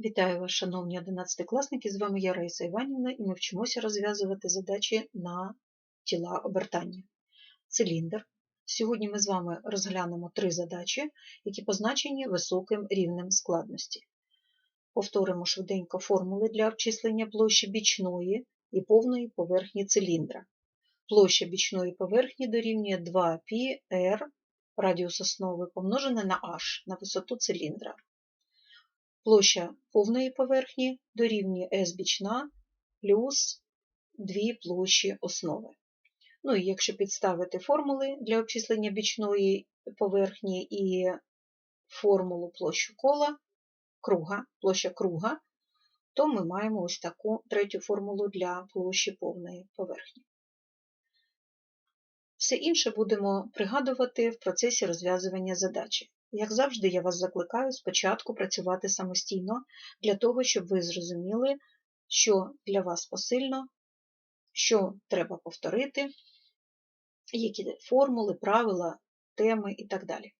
Вітаю вас, шановні одинадцятикласники! З вами я Раїса Іванівна і ми вчимося розв'язувати задачі на тіла обертання. Циліндр. Сьогодні ми з вами розглянемо три задачі, які позначені високим рівнем складності. Повторимо швиденько формули для обчислення площі бічної і повної поверхні циліндра. Площа бічної поверхні дорівнює 2πr радіус основи помножене на h на висоту циліндра. Площа повної поверхні дорівнює S бічна плюс дві площі основи. Ну і якщо підставити формули для обчислення бічної поверхні і формулу площу кола, круга, площа круга, то ми маємо ось таку третю формулу для площі повної поверхні. Все інше будемо пригадувати в процесі розв'язування задачі. Як завжди, я вас закликаю спочатку працювати самостійно, для того, щоб ви зрозуміли, що для вас посильно, що треба повторити, які формули, правила, теми і так далі.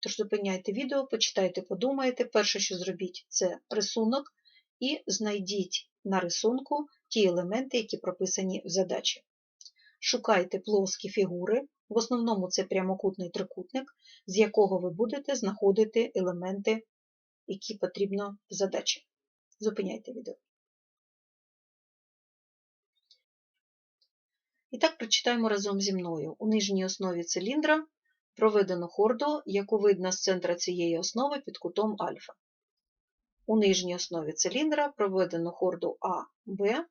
Тож зупиняйте відео, почитайте, подумайте. Перше, що зробіть, це рисунок, і знайдіть на рисунку ті елементи, які прописані в задачі. Шукайте плоскі фігури, в основному це прямокутний трикутник, з якого ви будете знаходити елементи, які потрібно в задачі. Зупиняйте відео. І так прочитаємо разом зі мною. У нижній основі циліндра проведено хорду, яку видно з центра цієї основи під кутом альфа. У нижній основі циліндра проведено хорду А, Б,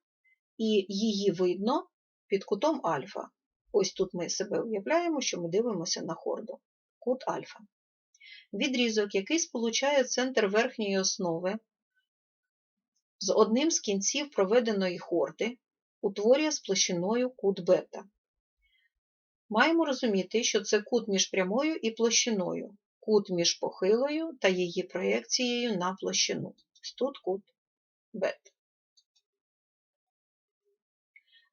і її видно під кутом альфа. Ось тут ми себе уявляємо, що ми дивимося на хорду, кут альфа. Відрізок, який сполучає центр верхньої основи з одним з кінців проведеної хорди, утворює з площиною кут бета. Маємо розуміти, що це кут між прямою і площиною, кут між похилою та її проєкцією на площину. Тут кут бета.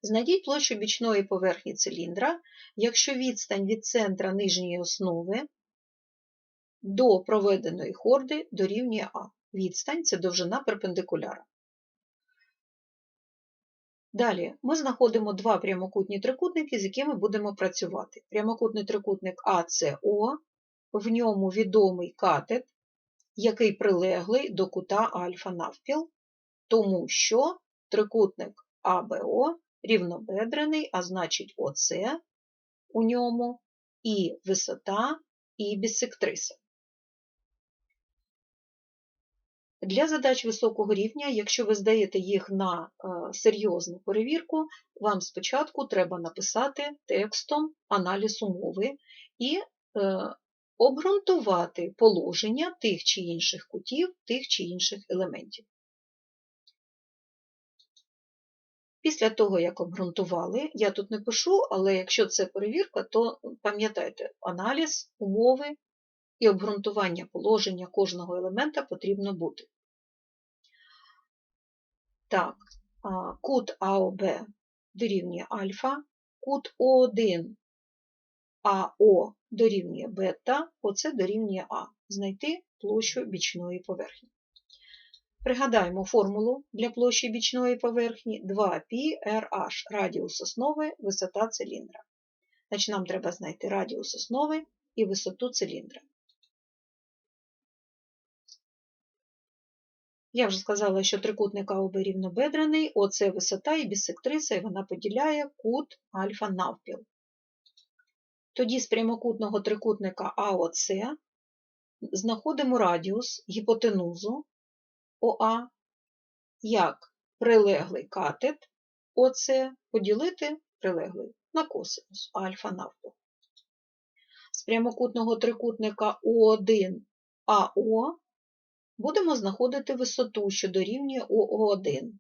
Знайдіть площу бічної поверхні циліндра, якщо відстань від центра нижньої основи до проведеної хорди дорівнює А. Відстань це довжина перпендикуляра. Далі ми знаходимо два прямокутні трикутники, з якими будемо працювати. Прямокутний трикутник АЦО, в ньому відомий катет, який прилеглий до кута альфа навпіл, тому що трикутник АБО рівнобедрений, а значить ОЦ у ньому і висота, і бісектриса. Для задач високого рівня, якщо ви здаєте їх на е, серйозну перевірку, вам спочатку треба написати текстом аналіз умови і е, обґрунтувати положення тих чи інших кутів, тих чи інших елементів. Після того, як обґрунтували, я тут не пишу, але якщо це перевірка, то пам'ятайте, аналіз, умови і обґрунтування положення кожного елемента потрібно бути. Так, кут АОБ дорівнює альфа, кут О1 АО дорівнює бета, оце дорівнює А. Знайти площу бічної поверхні. Пригадаємо формулу для площі бічної поверхні 2πrh радіус основи, висота циліндра. Значить, Нам треба знайти радіус основи і висоту циліндра. Я вже сказала, що трикутник АОБ рівнобедрений, ОЦ висота і бісектриса, і вона поділяє кут альфа навпіл. Тоді з прямокутного трикутника АОЦ знаходимо радіус гіпотенузу ОА як прилеглий катет ОС поділити прилеглий на косинус альфа навпіл. З прямокутного трикутника О1 АО будемо знаходити висоту, що дорівнює ОО1.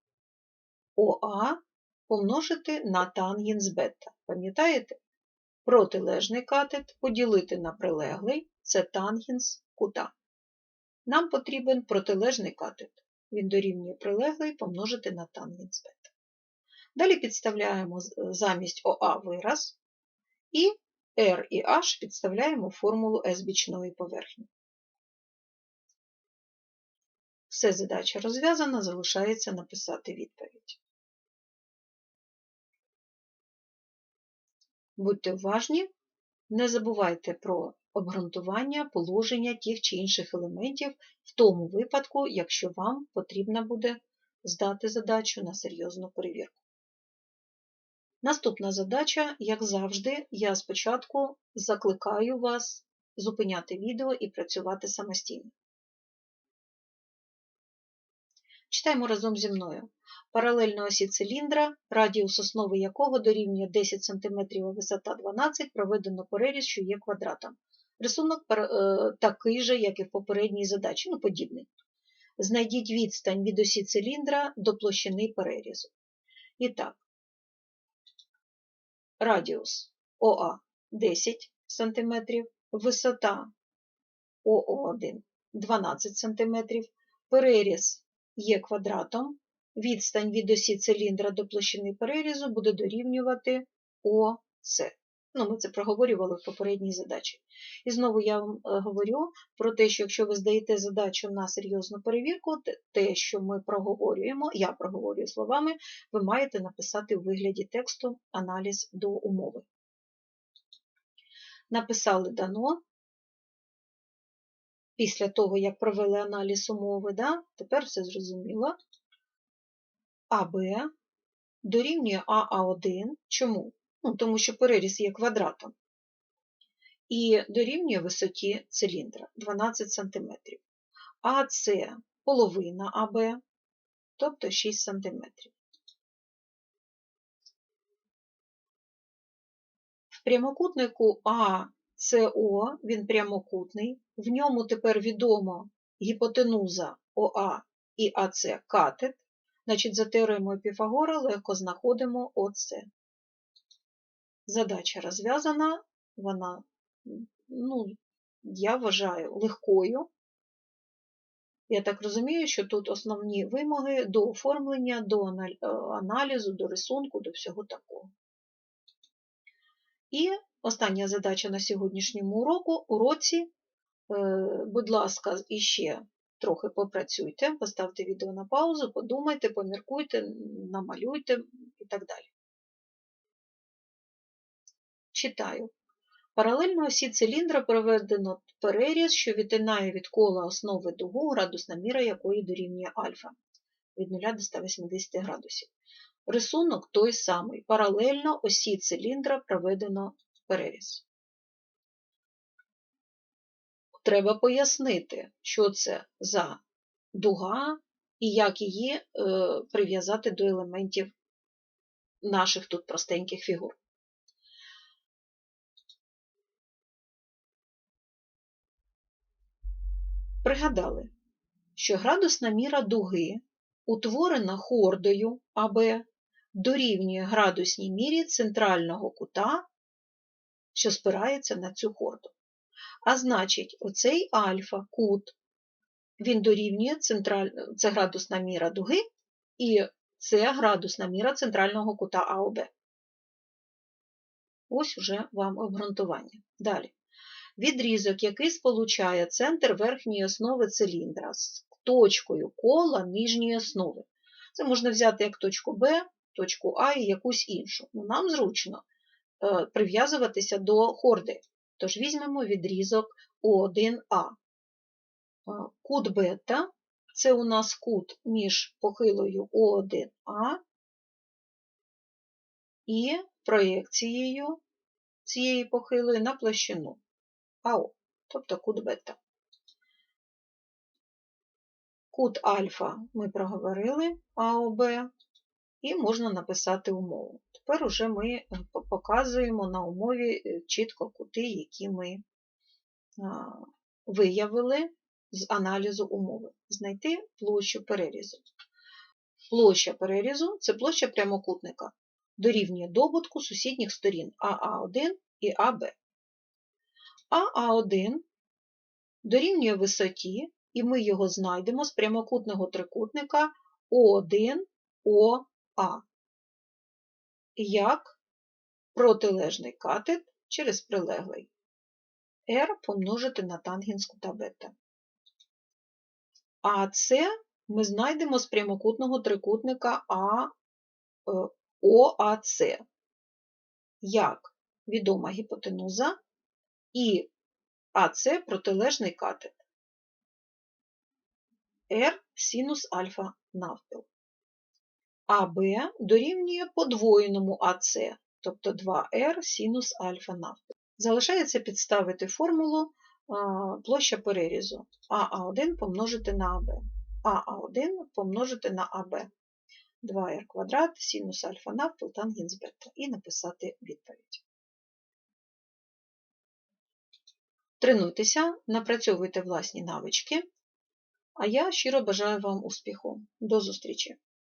ОА помножити на тангенс бета. Пам'ятаєте? Протилежний катет поділити на прилеглий це тангенс кута. Нам потрібен протилежний катет. Він дорівнює прилеглий помножити на тангенс бета. Далі підставляємо замість ОА вираз, і R і H підставляємо формулу S бічної поверхні. Все задача розв'язана, залишається написати відповідь. Будьте уважні, не забувайте про обґрунтування, положення тих чи інших елементів в тому випадку, якщо вам потрібно буде здати задачу на серйозну перевірку. Наступна задача, як завжди, я спочатку закликаю вас зупиняти відео і працювати самостійно. Читаємо разом зі мною. Паралельно осі циліндра, радіус основи якого дорівнює 10 см, а висота 12 проведено переріз, що є квадратом. Рисунок е, такий же, як і в попередній задачі, ну подібний. Знайдіть відстань від осі циліндра до площини перерізу. І так, радіус ОА 10 см, висота ОО1 12 см, переріз є квадратом, відстань від осі циліндра до площини перерізу буде дорівнювати ОС. Ну, Ми це проговорювали в попередній задачі. І знову я вам е, говорю про те, що якщо ви здаєте задачу на серйозну перевірку, те, що ми проговорюємо, я проговорюю словами, ви маєте написати у вигляді тексту аналіз до умови. Написали дано. Після того, як провели аналіз умови, да, тепер все зрозуміло. АБ дорівнює АА1. Чому? Ну, Тому що переріз є квадратом. І дорівнює висоті циліндра 12 см. АС половина АБ, тобто 6 см. В прямокутнику АСО, він прямокутний, в ньому тепер відомо гіпотенуза ОА і АС катет, значить за теоремою Піфагора легко знаходимо ОС. Задача розв'язана, вона, ну, я вважаю, легкою. Я так розумію, що тут основні вимоги до оформлення, до е, аналізу, до рисунку, до всього такого. І остання задача на сьогоднішньому уроку, уроці. Е, будь ласка, іще трохи попрацюйте, поставте відео на паузу, подумайте, поміркуйте, намалюйте і так далі. Читаю. Паралельно осі циліндра проведено переріз, що відтинає від кола основи дугу, градусна міра якої дорівнює альфа від 0 до 180 градусів. Рисунок той самий. Паралельно осі циліндра проведено переріз. Треба пояснити, що це за дуга і як її е, прив'язати до елементів наших тут простеньких фігур. Пригадали, що градусна міра дуги, утворена хордою АБ, дорівнює градусній мірі центрального кута, що спирається на цю хорду. А значить, оцей альфа кут, він дорівнює централь... це градусна міра дуги, і це градусна міра центрального кута АОБ. Ось уже вам обґрунтування. Далі відрізок, який сполучає центр верхньої основи циліндра з точкою кола нижньої основи. Це можна взяти як точку Б, точку А і якусь іншу. Ну, Нам зручно е, прив'язуватися до хорди. Тож візьмемо відрізок О1А. Е, кут бета це у нас кут між похилою О1А і проєкцією цієї похилої на площину. АО, тобто кут бета. Кут альфа ми проговорили АОБ, і можна написати умову. Тепер уже ми е, показуємо на умові е, чітко кути, які ми виявили з аналізу умови. Знайти площу перерізу. Площа перерізу це площа прямокутника, дорівнює добутку сусідніх сторін АА1 і АБ. АА1 дорівнює висоті, і ми його знайдемо з прямокутного трикутника О1ОА, як протилежний катет через прилеглий R помножити на тангенс кута бета. АС ми знайдемо з прямокутного трикутника А, е. Як відома гіпотенуза і АС протилежний катет. R синус альфа навпіл. АБ дорівнює подвоєному АС, тобто 2R синус альфа навпіл. Залишається підставити формулу площа перерізу АА1 помножити на АБ. АА1 помножити на АБ. 2R квадрат синус альфа навпіл тангенс бета і написати відповідь. Тренуйтеся, напрацьовуйте власні навички, а я щиро бажаю вам успіху. До зустрічі!